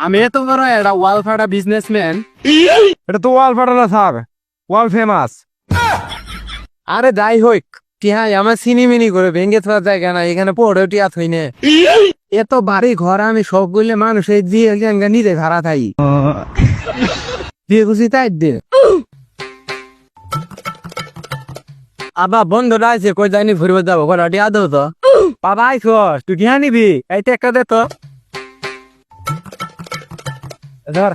আমি এত বড় একটা ওয়াল ফাটা বিজনেসম্যান এটা তো ওয়াল ফাটানো থাক ওয়াল ফেমাস আরে যাই হোক টিহাই আমার সিনিমিনি করে ভেঙে থাকার জায়গা না এখানে পড়ে টিয়া থই নে। এত বাড়ি ঘর আমি সবগুলো মানুষ এই দিয়ে গেঙ্গা নিজে ভাড়া থাই দিয়ে খুশি তাই দে আবার বন্ধ আছে কই যাইনি ঘুরবে যাব টিয়া দেবো তো। বাবা আইসস তুই কিয়া নিবি? এইটা একটা দে তো। ধর।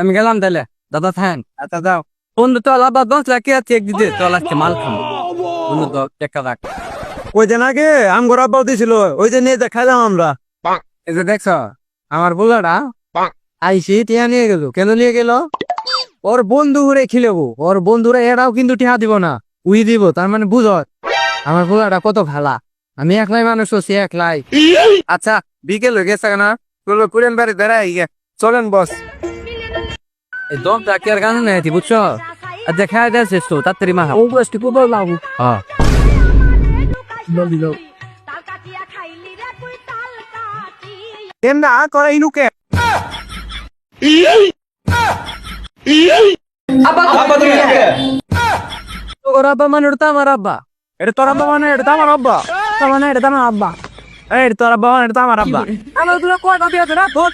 আমি গেলাম তাহলে। দাদা থান আচ্ছা যাও। বন্ধু তো আবার দশ লাখ চেক দিতে? চল আজকে মাল খাব। বন্ধু তো টাকা রাখ। ওই যে নাকি আম ঘোরা পাও দিছিল ওই যে নিয়ে যা খাইলাম আমরা। এই যে দেখছ আমার বুলাটা আইসি টিয়া নিয়ে গেল। কেন নিয়ে গেল? ওর বন্ধু ঘুরে খিলেবো। ওর বন্ধুরা এরাও কিন্তু টিয়া দিব না উই দিব। তার মানে বুঝ আমার বুলাটা কত ভালা। আমি একলাই মানুষ সে একলাই। আচ্ছা বিকেল হয়ে গেছে না চলো কুড়েন বাড়ি দাঁড়াই গিয়ে চলেন বস। এই দম ডাকি আর গান নাই বুঝছ? আর দেখা যাচ্ছে তো তাড়াতাড়ি মা। ও বস ঠিক বল লাগু হ্যাঁ। বলিল তাল কাটিয়া খাইলি রে তুই তাল কাটিয়া কেন না করে ইনুকে ওর আব্বা মানে ওটা আমার আব্বা। এটা তোর আব্বা মানে এটা আমার আব্বা। তার মানে এটা আমার আব্বা। এই তোর আব্বা এটা তো আমার আব্বা। আমার দুটো কয়টা বিয়ে না? তোর